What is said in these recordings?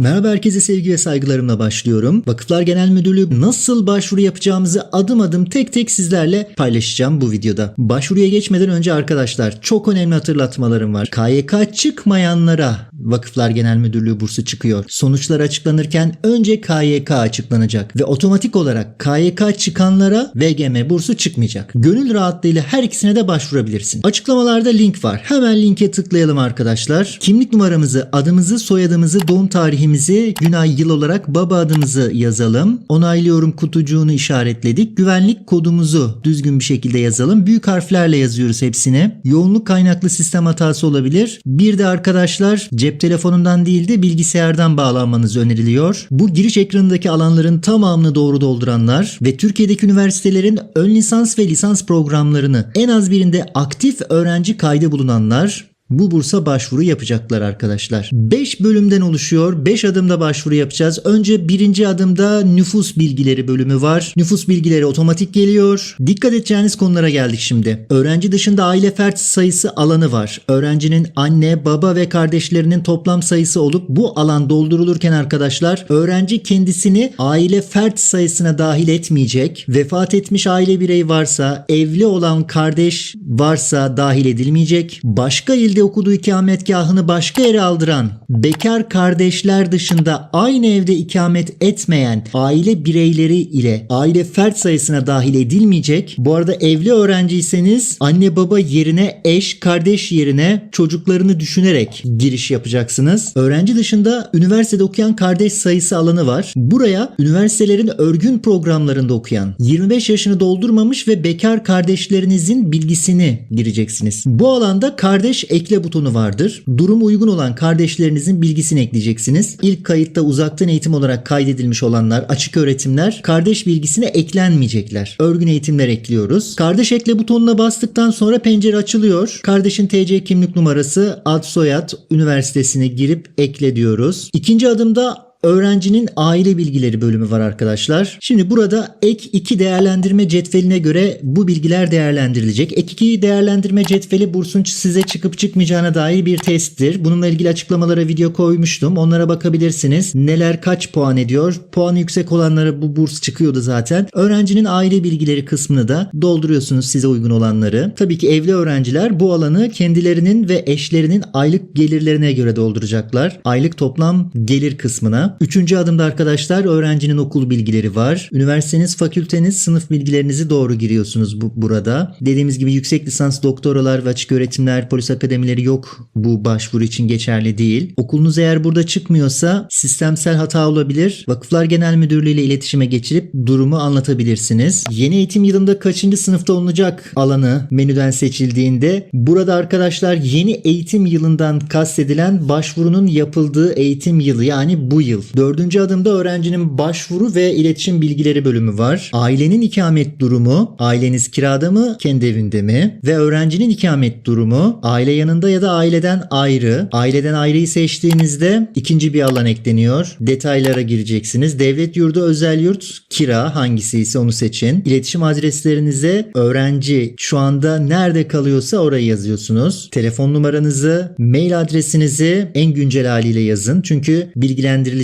Merhaba herkese sevgi ve saygılarımla başlıyorum. Vakıflar Genel Müdürlüğü nasıl başvuru yapacağımızı adım adım tek tek sizlerle paylaşacağım bu videoda. Başvuruya geçmeden önce arkadaşlar çok önemli hatırlatmalarım var. KYK çıkmayanlara Vakıflar Genel Müdürlüğü bursu çıkıyor. Sonuçlar açıklanırken önce KYK açıklanacak ve otomatik olarak KYK çıkanlara VGM bursu çıkmayacak. Gönül rahatlığıyla her ikisine de başvurabilirsin. Açıklamalarda link var. Hemen linke tıklayalım arkadaşlar. Kimlik numaramızı, adımızı, soyadımızı, doğum tarihimizi, gün ay yıl olarak baba adımızı yazalım. Onaylıyorum kutucuğunu işaretledik. Güvenlik kodumuzu düzgün bir şekilde yazalım. Büyük harflerle yazıyoruz hepsini. Yoğunluk kaynaklı sistem hatası olabilir. Bir de arkadaşlar cep telefonundan değil de bilgisayardan bağlanmanız öneriliyor. Bu giriş ekranındaki alanların tamamını doğru dolduranlar ve Türkiye'deki üniversitelerin ön lisans ve lisans programlarını en az birinde aktif öğrenci kaydı bulunanlar bu bursa başvuru yapacaklar arkadaşlar. 5 bölümden oluşuyor. 5 adımda başvuru yapacağız. Önce birinci adımda nüfus bilgileri bölümü var. Nüfus bilgileri otomatik geliyor. Dikkat edeceğiniz konulara geldik şimdi. Öğrenci dışında aile fert sayısı alanı var. Öğrencinin anne, baba ve kardeşlerinin toplam sayısı olup bu alan doldurulurken arkadaşlar öğrenci kendisini aile fert sayısına dahil etmeyecek. Vefat etmiş aile bireyi varsa, evli olan kardeş varsa dahil edilmeyecek. Başka ilde okuduğu ikametgahını başka yere aldıran bekar kardeşler dışında aynı evde ikamet etmeyen aile bireyleri ile aile fert sayısına dahil edilmeyecek. Bu arada evli öğrenciyseniz anne baba yerine eş kardeş yerine çocuklarını düşünerek giriş yapacaksınız. Öğrenci dışında üniversitede okuyan kardeş sayısı alanı var. Buraya üniversitelerin örgün programlarında okuyan 25 yaşını doldurmamış ve bekar kardeşlerinizin bilgisini gireceksiniz. Bu alanda kardeş ekle butonu vardır. Durum uygun olan kardeşlerinizin bilgisini ekleyeceksiniz. İlk kayıtta uzaktan eğitim olarak kaydedilmiş olanlar, açık öğretimler kardeş bilgisine eklenmeyecekler. Örgün eğitimler ekliyoruz. Kardeş ekle butonuna bastıktan sonra pencere açılıyor. Kardeşin TC kimlik numarası, ad soyad, üniversitesini girip ekle diyoruz. İkinci adımda öğrencinin aile bilgileri bölümü var arkadaşlar. Şimdi burada ek 2 değerlendirme cetveline göre bu bilgiler değerlendirilecek. Ek 2 değerlendirme cetveli bursun size çıkıp çıkmayacağına dair bir testtir. Bununla ilgili açıklamalara video koymuştum. Onlara bakabilirsiniz. Neler kaç puan ediyor? Puanı yüksek olanlara bu burs çıkıyordu zaten. Öğrencinin aile bilgileri kısmını da dolduruyorsunuz size uygun olanları. Tabii ki evli öğrenciler bu alanı kendilerinin ve eşlerinin aylık gelirlerine göre dolduracaklar. Aylık toplam gelir kısmına. Üçüncü adımda arkadaşlar öğrencinin okul bilgileri var. Üniversiteniz, fakülteniz, sınıf bilgilerinizi doğru giriyorsunuz bu, burada. Dediğimiz gibi yüksek lisans, doktoralar ve açık öğretimler, polis akademileri yok. Bu başvuru için geçerli değil. Okulunuz eğer burada çıkmıyorsa sistemsel hata olabilir. Vakıflar Genel Müdürlüğü ile iletişime geçirip durumu anlatabilirsiniz. Yeni eğitim yılında kaçıncı sınıfta olunacak alanı menüden seçildiğinde burada arkadaşlar yeni eğitim yılından kastedilen başvurunun yapıldığı eğitim yılı yani bu yıl. Dördüncü adımda öğrencinin başvuru ve iletişim bilgileri bölümü var. Ailenin ikamet durumu, aileniz kirada mı, kendi evinde mi? Ve öğrencinin ikamet durumu, aile yanında ya da aileden ayrı. Aileden ayrıyı seçtiğinizde ikinci bir alan ekleniyor. Detaylara gireceksiniz. Devlet yurdu, özel yurt, kira hangisi ise onu seçin. İletişim adreslerinize öğrenci şu anda nerede kalıyorsa orayı yazıyorsunuz. Telefon numaranızı, mail adresinizi en güncel haliyle yazın. Çünkü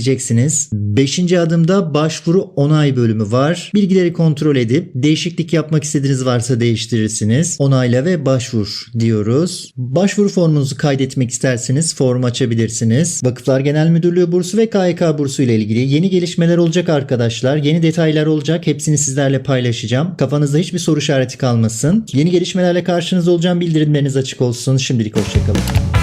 bilgilendirileceksiniz. Beşinci adımda başvuru onay bölümü var. Bilgileri kontrol edip değişiklik yapmak istediğiniz varsa değiştirirsiniz. Onayla ve başvur diyoruz. Başvuru formunuzu kaydetmek isterseniz form açabilirsiniz. Vakıflar Genel Müdürlüğü bursu ve KYK bursu ile ilgili yeni gelişmeler olacak arkadaşlar. Yeni detaylar olacak. Hepsini sizlerle paylaşacağım. Kafanızda hiçbir soru işareti kalmasın. Yeni gelişmelerle karşınızda olacağım. Bildirimleriniz açık olsun. Şimdilik hoşçakalın.